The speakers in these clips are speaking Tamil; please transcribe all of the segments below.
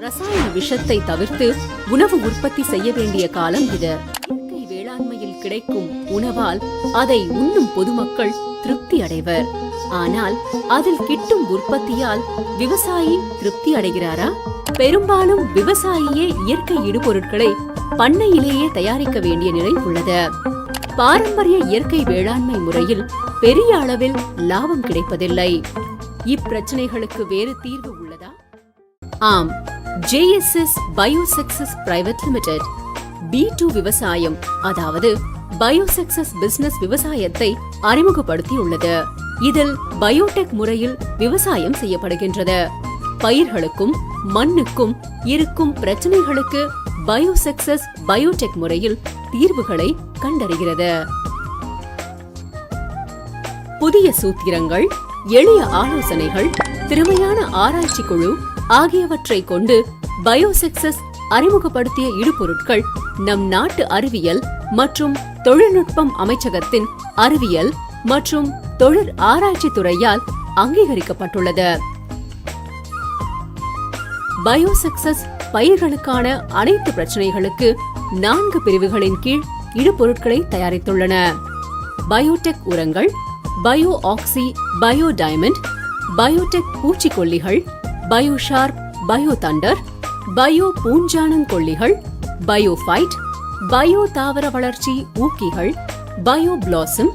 ரசாயன விஷத்தை தவிர்த்து உணவு உற்பத்தி செய்ய வேண்டிய காலம் இது. இயற்கை வேளாண்மையில் கிடைக்கும் உணவால் அதை உண்ணும் பொதுமக்கள் திருப்தி அடைவர். ஆனால் அதில் கிட்டும் உற்பத்தியால் விவசாயி திருப்தி அடைகிறாரா? பெரும்பாலும் விவசாயியே இயற்கை இடுபொருட்களை பண்ணையிலேயே தயாரிக்க வேண்டிய நிலை உள்ளது. பாரம்பரிய இயற்கை வேளாண்மை முறையில் பெரிய அளவில் லாபம் கிடைப்பதில்லை. இப்பிரச்சனைகளுக்கு வேறு தீர்வு உள்ளதா? ஆம் JSS bio success private limited P two விவசாயம் அதாவது பயோசக்சஸ் பிசினஸ் விவசாயத்தை அறிமுகப்படுத்தியுள்ளது. இதில் பயோடெக் முறையில் விவசாயம் செய்யப்படுகின்றது. பயிர்களுக்கும் மண்ணுக்கும் இருக்கும் பிரச்சனைகளுக்கு பயோசக்சஸ் பயோடெக் முறையில் தீர்வுகளை கண்டறிகிறது. புதிய சூத்திரங்கள் எளிய ஆலோசனைகள் திறமையான ஆராய்ச்சி குழு ஆகியவற்றை கொண்டு பயோசெக்சஸ் அறிமுகப்படுத்திய இடுபொருட்கள் நம் நாட்டு அறிவியல் மற்றும் தொழில்நுட்பம் அமைச்சகத்தின் அறிவியல் மற்றும் தொழில் ஆராய்ச்சி துறையால் அங்கீகரிக்கப்பட்டுள்ளது. பயோசக்சஸ் பயிர்களுக்கான அனைத்து பிரச்சனைகளுக்கு நான்கு பிரிவுகளின் கீழ் இடுபொருட்களை தயாரித்துள்ளன. பயோடெக் உரங்கள் bio oxy bio diamond biotech பூச்சிக்கொல்லிகள் bio sharp bio thunder bio பூஞ்சானங்கொல்லிகள் பயோஃபைட் bio தாவர வளர்ச்சி ஊக்கிகள் பயோ பிளாசம்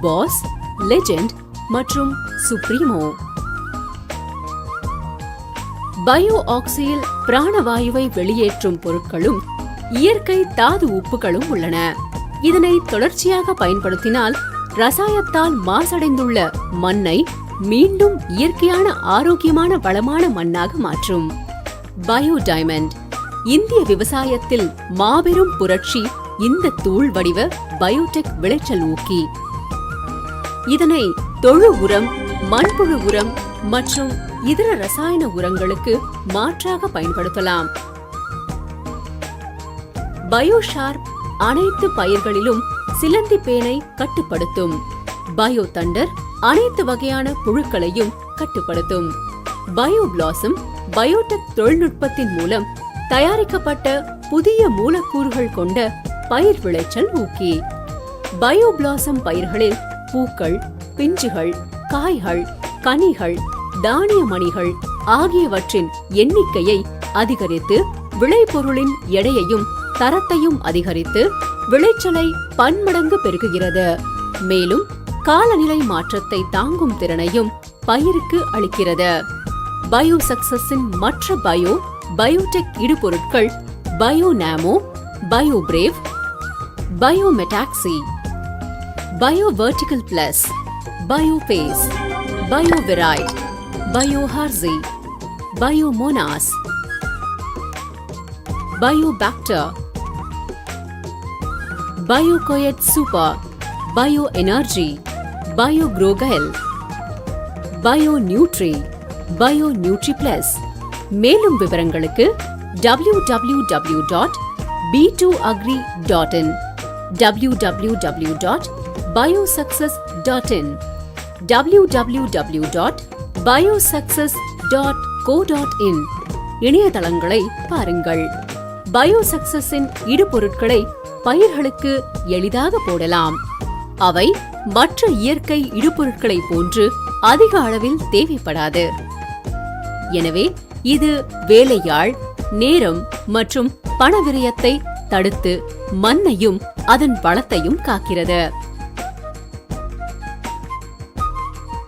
பாஸ் லெஜெண்ட் மற்றும் சுப்ரீமோ. பயோ ஆக்சியில் பிராணவாயுவை வெளியேற்றும் பொருட்களும் இயற்கை தாது உப்புகளும் உள்ளன. இதனை தொடர்ச்சியாக பயன்படுத்தினால் ரசாயத்தால் மாசடைந்துள்ள மண்ணை மீண்டும் இயற்கையான ஆரோக்கியமான வளமான மண்ணாக மாற்றும். Bio diamond. இந்திய விவசாயத்தில் மாபெரும் புரட்சி இந்த தூள் வடிவ பயோடெக் விளைச்சல் ஊக்கி. இதனை தொழு உரம் மண்புழு உரம் மற்றும் இதர ரசாயன உரங்களுக்கு மாற்றாக பயன்படுத்தலாம். பயோஷார்ப் அனைத்து பயிர்களிலும் சிலந்தி பேனை கட்டுப்படுத்தும். பயோ தண்டர் அனைத்து வகையான புழுக்களையும் கட்டுப்படுத்தும். பயோ பிளாசம் பயோடெக் தொழில்நுட்பத்தின் மூலம் தயாரிக்கப்பட்ட புதிய மூலக்கூறுகள் கொண்ட பயிர் விளைச்சல் ஊக்கி. பயோ பிளாசம் பயிர்களில் பூக்கள் பிஞ்சுகள் காய்கள் கனிகள் தானிய மணிகள் ஆகியவற்றின் எண்ணிக்கையை அதிகரித்து விளைபொருளின் எடையையும் தரத்தையும் அதிகரித்து விளைச்சலை பன்மடங்கு பெருகுகிறது மேலும் காலநிலை மாற்றத்தை தாங்கும் திறனையும் பயிருக்கு அளிக்கிறது. பயோ சக்சஸின் மற்ற பயோ பயோடெக் இடுபொருட்கள் பயோ நாமோ bio brave bio மெட்டாக்சி bio vertical plus bio base bio viroid bio ஹார்சி bio மோனாஸ் பயோ பாக்டர் பயோ கோயட் super bio energy bio குரோகல் bio nutri bio nutri plus மேலும் விவரங்களுக்கு W W W dot P two agri dot in W W W dot bio success dot in W W W dot bio success dot co dot in இணையதளங்களை பாருங்கள். பயோ சக்சஸின் இடுபொருட்களை பயிர்களுக்கு எளிதாக போடலாம். அவை மற்ற இயற்கை இடுபொருட்களை போன்று அதிக அளவில் தேவைப்படாது. எனவே இது வேலையாள் நேரம் மற்றும் பண விரயத்தை தடுத்து மண்ணையும் அதன் வளத்தையும் காக்கிறது.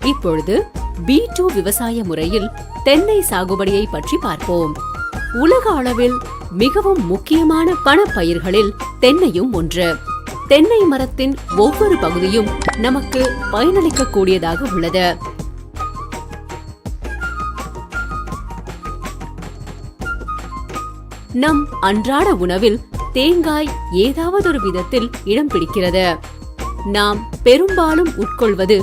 இப்பொழுது பி டூ விவசாய முறையில் தென்னை சாகுபடியை பற்றி பார்ப்போம். உலக அளவில் மிகவும் முக்கியமான பணப்பயிர்களில் தென்னையும் ஒன்று. தென்னை மரத்தின் ஒவ்வொரு பகுதியும் நமக்கு பயனளிக்கக்கூடியதாக உள்ளது. நம் அன்றாட உணவில் தேங்காய் ஏதாவது ஒரு விதத்தில் இடம் பிடிக்கிறது. நாம் பெரும்பாலும் உட்கொள்வது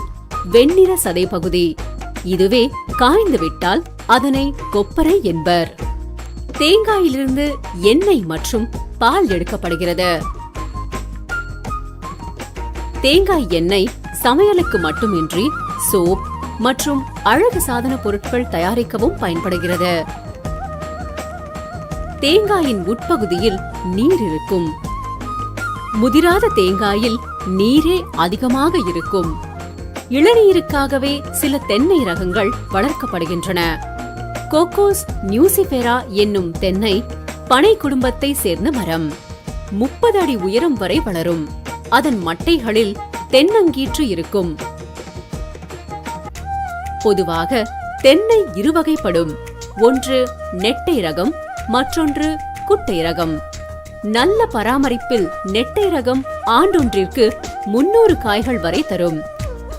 வெண்ணிற சதை பகுதி. இதுவே காய்ந்துவிட்டால் அதனை கொப்பரை என்பர். தேங்காயிலிருந்து எண்ணெய் மற்றும் பால் எடுக்கப்படுகிறது. தேங்காய் எண்ணெய் சமையலுக்கு மட்டுமின்றி சோப் மற்றும் அழகு சாதன பொருட்கள் தயாரிக்கவும் பயன்படுகிறது. தேங்காயின் உட்பகுதியில் நீர் இருக்கும். முதிராத தேங்காயில் நீரே அதிகமாக இருக்கும். இளநீருக்காகவே சில தென்னை ரகங்கள் வளர்க்கப்படுகின்றன. கோகோஸ் நியூசிபெரா என்னும் தென்னை பனை குடும்பத்தை சேர்ந்த மரம். முப்பது அடி உயரம் வரை வளரும். அதன் மட்டைகளில் தென்னங்கீற்று இருக்கும். பொதுவாக தென்னை இருவகைப்படும். ஒன்று நெட்டை ரகம் மற்றொன்று குட்டை ரகம். நல்ல பராமரிப்பில் நெட்டை ரகம் ஆண்டொன்றிற்கு முன்னூறு காய்கள் வரை தரும்.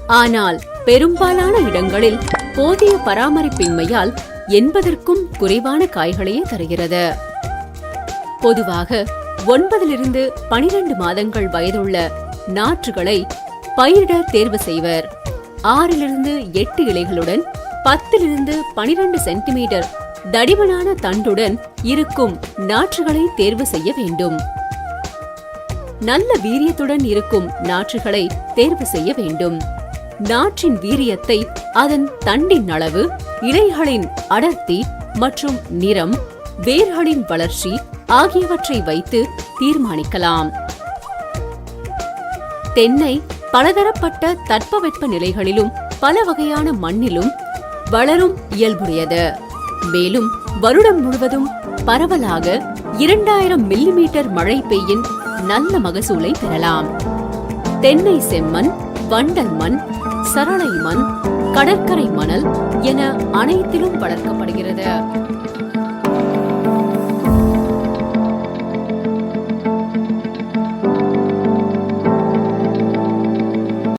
ஆனால் பெரும்பாலான இடங்களில் போதிய பராமரிப்பின்மையால் எண்பதற்கும் குறைவான காய்களையே தருகிறது. பொதுவாக ஒன்பதிலிருந்து பனிரெண்டு மாதங்கள் வயதுள்ள நாற்றுகளை பயிரிட தேர்வு செய்வர். ஆறிலிருந்து எட்டு இலைகளுடன் பத்திலிருந்து பனிரெண்டு சென்டிமீட்டர் தடிமனான தண்டுடன் இருக்கும் நாற்றுகளை தேர்வு செய்ய வேண்டும். நல்ல வீரியத்துடன் இருக்கும் நாற்றுகளை தேர்வு செய்ய வேண்டும். நாற்றின் வீரியத்தை அதன் தண்டின் அளவு இலைகளின் அடர்த்தி மற்றும் நிறம் வேர்களின் வளர்ச்சி ஆகியவற்றை வைத்து தீர்மானிக்கலாம். தென்னை பலதரப்பட்ட தட்பவெட்ப நிலைகளிலும் பல வகையான மண்ணிலும் வளரும் இயல்புடையது. மேலும் வருடம் முழுவதும் பரவலாக இரண்டாயிரம் மில்லிமீட்டர் மழை பெய்யின் நல்ல மகசூலை பெறலாம். தென்னை செம்மண் வண்டல் மண் சரளை மண் கடற்கரை மணல் என அனைத்திலும் வளர்க்கப்படுகிறது.